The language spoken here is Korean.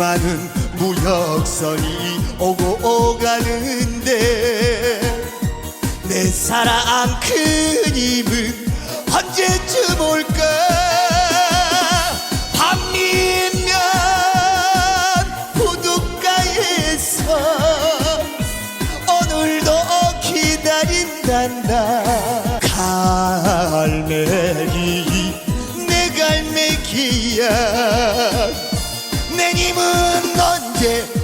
많은 무역선이 오고 오가는데 내 사랑 큰힘은 언제쯤 올까? 밤이면 부둣가에서 오늘도 기다린단다. 갈매기 내 갈매기야. 하나님은 언제